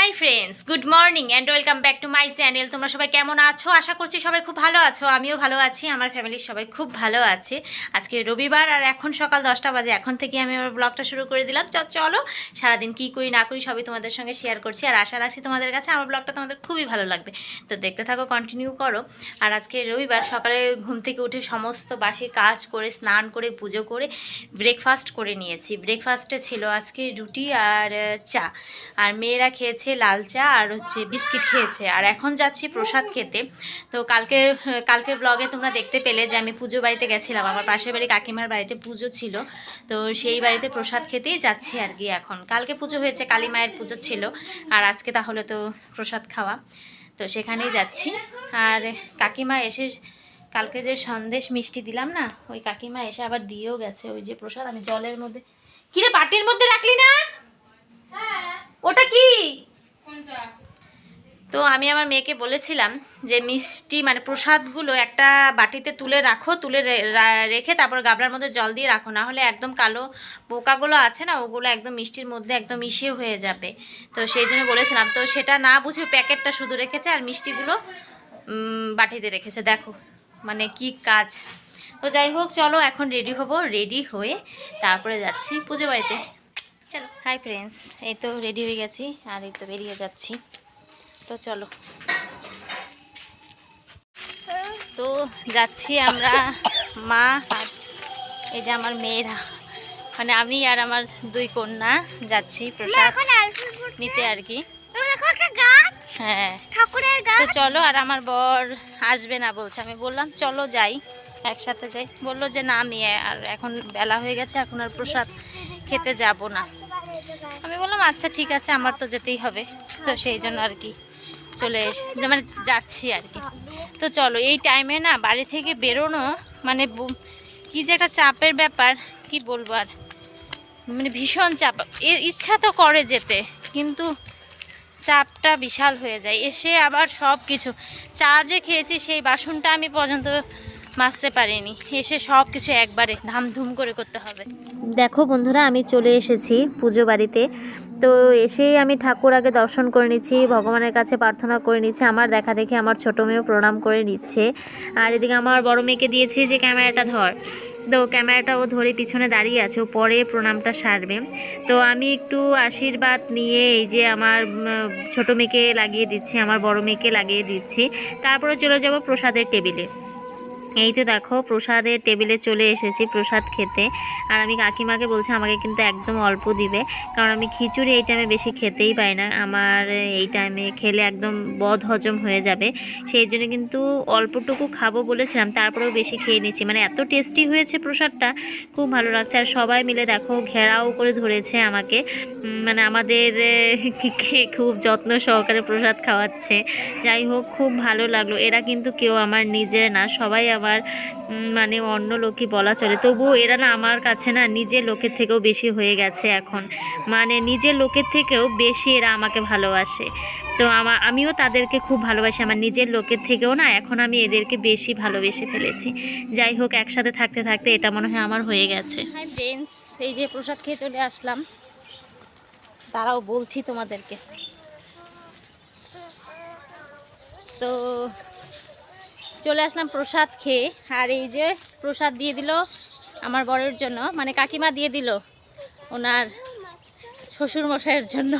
Hi friends good morning and welcome back to my channel তোমরা সবাই কেমন আছো? আশা করছি সবাই খুব ভালো আছো। আমিও ভালো আছি। আমার ফ্যামিলির সবাই খুব ভালো আছে। আজকে রবিবার আর এখন সকাল দশটা বাজে। এখন থেকে আমি আমার ব্লগটা শুরু করে দিলাম। চ- চলো, সারাদিন কী করি, না করি সবই তোমাদের সঙ্গে শেয়ার করছি। আর আশা রাখছি তোমাদের কাছে আমার ব্লগটা তোমাদের খুবই ভালো লাগবে। তো দেখতে থাকো কন্টিনিউ করো। আর আজকে রবিবার, সকালে ঘুম থেকে উঠে সমস্ত বাসি কাজ করে, স্নান করে, পুজো করে ব্রেকফাস্ট করে নিয়েছি। ব্রেকফাস্টে ছিল আজকে রুটি আর চা। আর মেয়েরা খেয়েছে লাল চা আর হচ্ছে বিস্কিট খেয়েছে। আর এখন যাচ্ছি প্রসাদ খেতে। তো কালকে কালকের ব্লগে তোমরা দেখতে পেলে যে আমি পুজো বাড়িতে গেছিলাম। আমার পাশের বাড়ি কাকিমার বাড়িতে পুজো ছিল। তো সেই বাড়িতে প্রসাদ খেতেই যাচ্ছি আর কি এখন। কালকে পুজো হয়েছে কালী মায়ের পুজো ছিল। আর আজকে তাহলে তো প্রসাদ খাওয়া। তো সেখানেই যাচ্ছি। আর কাকিমা এসে কালকে যে সন্দেশ মিষ্টি দিলাম না ওই কাকিমা এসে আবার দিয়েও গেছে। ওই যে প্রসাদ আমি জলের মধ্যে কিরে বাটির মধ্যে রাখলি না? ওটা কি? তো আমি আমার মেয়েকে বলেছিলাম যে মিষ্টি মানে প্রসাদগুলো একটা বাটিতে তুলে রাখো, তুলে রেখে তারপর গাবলার মধ্যে জল দিয়ে রাখো। না হলে একদম কালো পোকাগুলো আছে না, ওগুলো একদম মিষ্টির মধ্যে একদম মিশে হয়ে যাবে। তো সেই জন্য বলেছিলাম। তো সেটা না বুঝে প্যাকেটটা শুধু রেখেছে আর মিষ্টিগুলো বাটিতে রেখেছে। দেখো মানে কি কাজ। তো যাই হোক, চলো এখন রেডি হব। রেডি হয়ে তারপরে যাচ্ছি পুজো বাড়িতে। চলো হাই ফ্রেন্ডস এই তো রেডি হয়ে গেছি, আর এই তো বেরিয়ে যাচ্ছি। তো চলো। তো যাচ্ছি আমরা মা আর এই যে আমার মেয়েরা। মানে আমি আর আমার দুই কন্যা যাচ্ছি প্রসাদ নিতে আর কি। হ্যাঁ। তো চলো আর আমার বর আসবে না বলছে। আমি বললাম চলো যাই একসাথে যাই। বলল যে না আমি আর এখন বেলা হয়ে গেছে এখন আর প্রসাদ খেতে যাব না। আমি বললাম আচ্ছা ঠিক আছে আমার তো যেতেই হবে। তো সেই জন্য আর কি। চলে এসে মানে যাচ্ছি আর কি। তো চলো, এই টাইমে না বাড়ি থেকে বেরোনো মানে কি যে একটা চাপের ব্যাপার, কি বলব আর? মানে ভীষণ চাপ। ইচ্ছা তো করে যেতে, কিন্তু চাপটা বিশাল হয়ে যায়। এসে আবার সব কিছু চা যে খেয়েছি সেই বাসনটা আমি পর্যন্ত মাজতে পারিনি। এসে সব কিছু একবারে ধামধুম করে করতে হবে। দেখো বন্ধুরা, আমি চলে এসেছি পুজো বাড়িতে। তো এসেই আমি ঠাকুর আগে দর্শন করে নিচ্ছি, ভগবানের কাছে প্রার্থনা করে নিচ্ছি, আমার দেখা দেখে আমার ছোটো মেয়েও প্রণাম করে নিচ্ছে। আর এদিকে আমার বড় মেয়েকে দিয়েছি যে ক্যামেরাটা ধর। তো ক্যামেরাটা ও ধরে পিছনে দাঁড়িয়ে আছে, ও পরে প্রণামটা সারবে। তো আমি একটু আশীর্বাদ নিয়ে এই যে আমার ছোট মেয়েকে লাগিয়ে দিচ্ছি, আমার বড় মেয়েকে লাগিয়ে দিচ্ছি। তারপরে চলে যাব প্রসাদের টেবিলে। এই তো দেখো, প্রসাদের টেবিলে চলে এসেছি প্রসাদ খেতে। আর আমি কাকিমাকে বলছি, আমাকে কিন্তু একদম অল্প দিবে। কারণ আমি খিচুড়ি এই টাইমে বেশি খেতেই পাই না। আমার এই টাইমে খেলে একদম বদ হজম হয়ে যাবে। সেই জন্য কিন্তু অল্পটুকু খাব বলেছিলাম, তারপরেও বেশি খেয়ে নিচ্ছি মানে এত টেস্টি হয়েছে প্রসাদটা, খুব ভালো লাগছে। আর সবাই মিলে দেখো, ঘেরাও করে ধরেছে আমাকে। মানে আমাদের খুব যত্ন সহকারে প্রসাদ খাওয়াচ্ছে। যাই হোক, খুব ভালো লাগল। এরা কিন্তু কেউ আমার নিজের না, সবাই উম, মানে অন্য লোকই বলা চলে। তবুও এরা না আমার কাছে না নিজের লোকের থেকেও বেশি হয়ে গেছে এখন। মানে নিজের লোকের থেকেও বেশি এরা আমাকে ভালোবাসে। তো আমার আমিও তাদেরকে খুব ভালোবাসি। আমার নিজের লোকের থেকেও না এখন আমি এদেরকে বেশি ভালোবেসে ফেলেছি। যাই হোক একসাথে থাকতে থাকতে এটা মনে হয় আমার হয়ে গেছে। হাই এই যে প্রসাদ খেয়ে চলে আসলাম। তারাও বলছি তোমাদেরকে। তো চলে আসলাম প্রসাদ খেয়ে। আর এই যে প্রসাদ দিয়ে দিল আমার বরের জন্য মানে কাকিমা দিয়ে দিল ওনার শ্বশুর মশাইয়ের জন্য।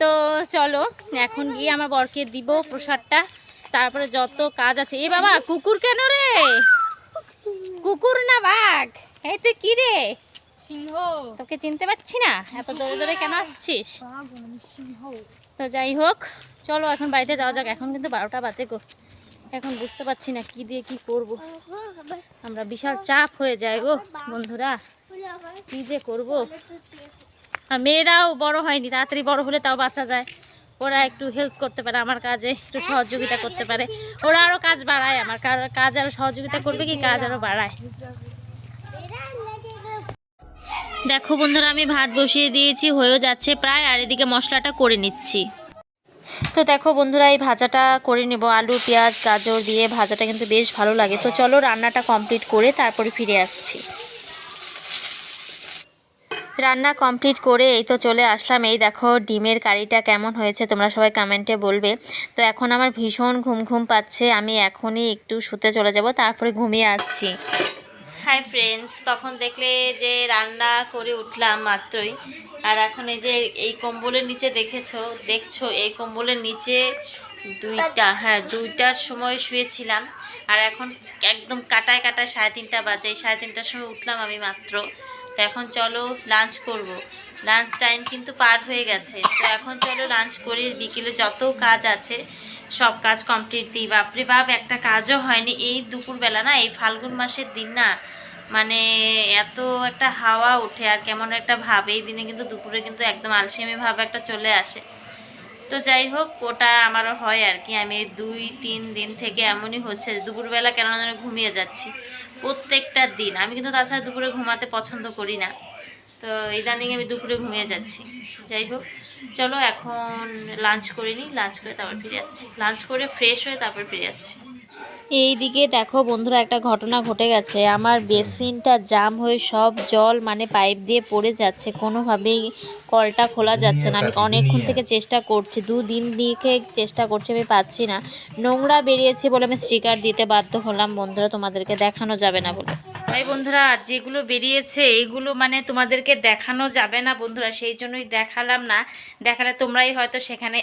তো চলো এখন গিয়ে আমার বরকে দিব প্রসাদটা। তারপরে যত কাজ আছে এ বাবা কুকুর কেন রে? কুকুর না বাঘ? এই তুই কি রে? সিংহ। তোকে চিনতে পারছি না এত দৌড়ে দৌড়ে কেন আসছিস? সিংহ। তো যাই হোক চলো এখন বাড়িতে যাওয়া যাক এখন কিন্তু বারোটা বাজে গো। এখন বুঝতে পারছি না কি দিয়ে কি করব। আমরা বিশাল চাপ হয়ে যায় গো বন্ধুরা। কি যে করব? আর মেয়েরাও বড় হয়নি তাড়াতাড়ি বড় হলে তাও বাঁচা যায়। ওরা একটু হেল্প করতে পারে আমার কাজে একটু সহযোগিতা করতে পারে। ওরা আরও কাজ বাড়ায় আমার কাজ আরও সহযোগিতা করবে কি কাজ আরও বাড়ায়। দেখো বন্ধুরা আমি ভাত বসিয়ে দিয়েছি হয়েও যাচ্ছে। প্রায় আর এদিকে মশলাটা করে নিচ্ছি। তো দেখো বন্ধুরা, এই ভাজাটা করে নেব, আলু, পেঁয়াজ, গাজর দিয়ে। ভাজাটা কিন্তু বেশ ভালো লাগে। তো চলো রান্নাটা কমপ্লিট করে তারপরে ফিরে আসছি। রান্না কমপ্লিট করে এই তো চলে আসলাম। এই দেখো ডিমের কারিটা কেমন হয়েছে তোমরা সবাই কমেন্টে বলবে। তো এখন আমার ভীষণ ঘুম ঘুম পাচ্ছে। আমি এখনই একটু শুতে চলে যাব, তারপরে ঘুমিয়ে আসছি। হাই ফ্রেন্ডস তখন দেখলে যে রান্না করে উঠলাম মাত্রই। আর এখন এই যে এই কম্বলের নিচে দেখেছ, দেখছ, এই কম্বলের নিচে দুইটা হ্যাঁ দুইটার সময় শুয়েছিলাম। আর এখন একদম কাটায় কাটায় সাড়ে তিনটা বাজে। এই সাড়ে তিনটার সময় উঠলাম আমি মাত্র। তো এখন চলো লাঞ্চ করব। লাঞ্চ টাইম কিন্তু পার হয়ে গেছে। তো এখন চলো লাঞ্চ করি। বিকেলে যত কাজ আছে, সব কাজ কমপ্লিট দিই। বাপরে বাপ, একটা কাজও হয়নি। এই দুপুরবেলা না, এই ফাল্গুন মাসের দিন না মানে এত একটা হাওয়া ওঠে আর কেমন একটা ভাব। এই দিনে কিন্তু দুপুরে কিন্তু একদম আলসেমি ভাব একটা চলে আসে। তো যাই হোক, ওটা আমারও হয় আর কি। আমি দুই, তিন দিন থেকে এমনই হচ্ছে দুপুরবেলা কেন যেন ঘুমিয়ে যাচ্ছি প্রত্যেকটা দিন। আমি কিন্তু তাছাড়া দুপুরে ঘুমাতে পছন্দ করি না। তো ইদানিং আমি দুপুরে ঘুমিয়ে যাচ্ছি। যাই হোক, চলো এখন লাঞ্চ করে নিই। লাঞ্চ করে তারপর ফিরে আসছি। লাঞ্চ করে ফ্রেশ হয়ে তারপর ফিরে আসছি। এই দিকে দেখো বন্ধুরা, একটা ঘটনা ঘটে গেছে। আমার বেসিনটা জাম হয়ে সব জল মানে পাইপ দিয়ে পড়ে যাচ্ছে। কোনোভাবেই কলটা খোলা যাচ্ছে না। আমি অনেকক্ষণ থেকে চেষ্টা করছি। দুদিন দিকে চেষ্টা করছি আমি পাচ্ছি না। নোংরা বেরিয়েছে বলে আমি স্টিকার দিতে বাধ্য হলাম। বন্ধুরা তোমাদেরকে দেখানো যাবে না বলে। তাই বন্ধুরা যেগুলো বেরিয়েছে এইগুলো মানে তোমাদেরকে দেখানো যাবে না বন্ধুরা। সেই জন্যই দেখালাম না। দেখালে তোমরাই হয়তো সেখানে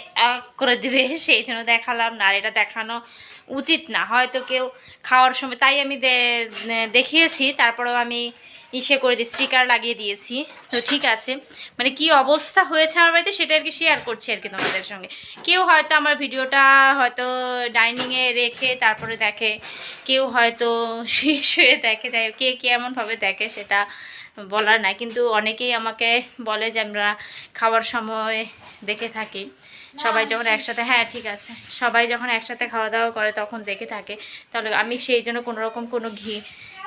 করে দিবে। সেই জন্য দেখালাম না। আর এটা দেখানো উচিত না। হয়তো কেউ খাওয়ার সময় তাই আমি দে- দেখিয়েছি। তারপরেও আমি ইসে করে দিয়ে স্টিকার লাগিয়ে দিয়েছি। তো ঠিক আছে। মানে কি অবস্থা হয়েছে আমার বাড়িতে সেটা আর কি শেয়ার করছি আর কি তোমাদের সঙ্গে। কেউ হয়তো আমার ভিডিওটা হয়তো ডাইনিংয়ে রেখে তারপরে দেখে, কেউ হয়তো শুয়ে শুয়ে দেখে, যাই কে কেমনভাবে দেখে সেটা বলার নাই কিন্তু অনেকেই আমাকে বলে যে আমরা খাওয়ার সময় দেখে থাকি। সবাই যখন একসাথে হ্যাঁ ঠিক আছে। সবাই যখন একসাথে খাওয়া দাওয়া করে তখন দেখে থাকে। তাহলে আমি সেই জন্য কোনো রকম কোনো ঘি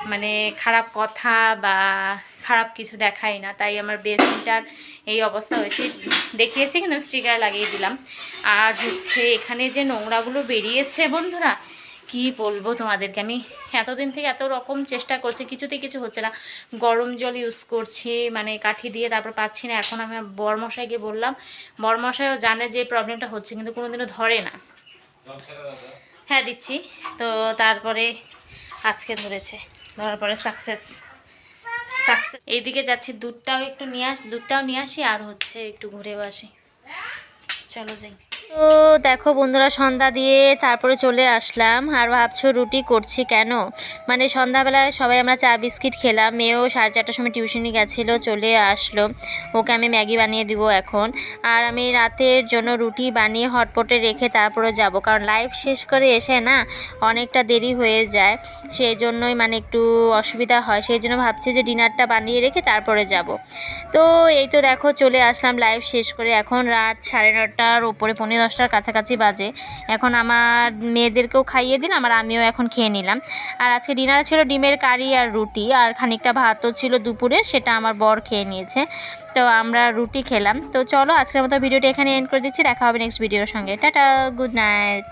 মানে খারাপ কথা বা খারাপ কিছু দেখাই না। তাই আমার বেসিনটার এই অবস্থা হয়েছে। দেখিয়েছি কিন্তু স্টিকার লাগিয়ে দিলাম। আর হচ্ছে এখানে যে নোংরাগুলো বেরিয়েছে বন্ধুরা কি বলব তোমাদেরকে? আমি এতদিন থেকে এত রকম চেষ্টা করছি, কিছুতেই কিছু হচ্ছে না। গরম জল ইউজ করছি মানে কাঠি দিয়ে তারপর পাচ্ছি না। এখন আমি বরমশাই গিয়ে বললাম, বরমশাইও জানে যে প্রবলেমটা হচ্ছে, কিন্তু কোনোদিনও ধরে না। হ্যাঁ দিচ্ছি। তো তারপরে আজকে ধরেছে। ধরার পরে সাকসেস সাকসেস এইদিকে যাচ্ছি, দুধটাও একটু নিয়ে আস, দুধটাও নিয়ে আসি, আর হচ্ছে একটু ঘুরেও আসি। চলো যাই। তো দেখো বন্ধুরা, সন্ধ্যা দিয়ে তারপরে চলে আসলাম আর ভাবছ রুটি করছি কেন? মানে সন্ধ্যাবেলায় সবাই আমরা চা বিস্কিট খেলাম, মেয়েও সাড়ে চারটার সময় টিউশনি গেছিল, চলে আসলো। ওকে আমি ম্যাগি বানিয়ে দিব এখন। আর আমি রাতের জন্য রুটি বানিয়ে হটপটে রেখে তারপরে যাব, কারণ লাইভ শেষ করে এসে না অনেকটা দেরি হয়ে যায়। সেই জন্যই মানে একটু অসুবিধা হয়, সেই জন্য ভাবছি যে ডিনারটা বানিয়ে রেখে তারপরে যাব। তো এই তো দেখো চলে আসলাম লাইভ শেষ করে এখন রাত সাড়ে নটার ওপরে পৌনে দশটার কাছাকাছি বাজে। এখন আমার মেয়েদেরকেও খাইয়ে দিন, আমার আমিও এখন খেয়ে নিলাম। আর আজকে ডিনার ছিল ডিমের কারি আর রুটি, আর খানিকটা ভাতও ছিল দুপুরে, সেটা আমার বর খেয়ে নিয়েছে। তো আমরা রুটি খেলাম। তো চলো আজকের মতো ভিডিওটি এখানে এন্ড করে দিচ্ছি, দেখা হবে নেক্সট ভিডিওর সঙ্গে। Tata good night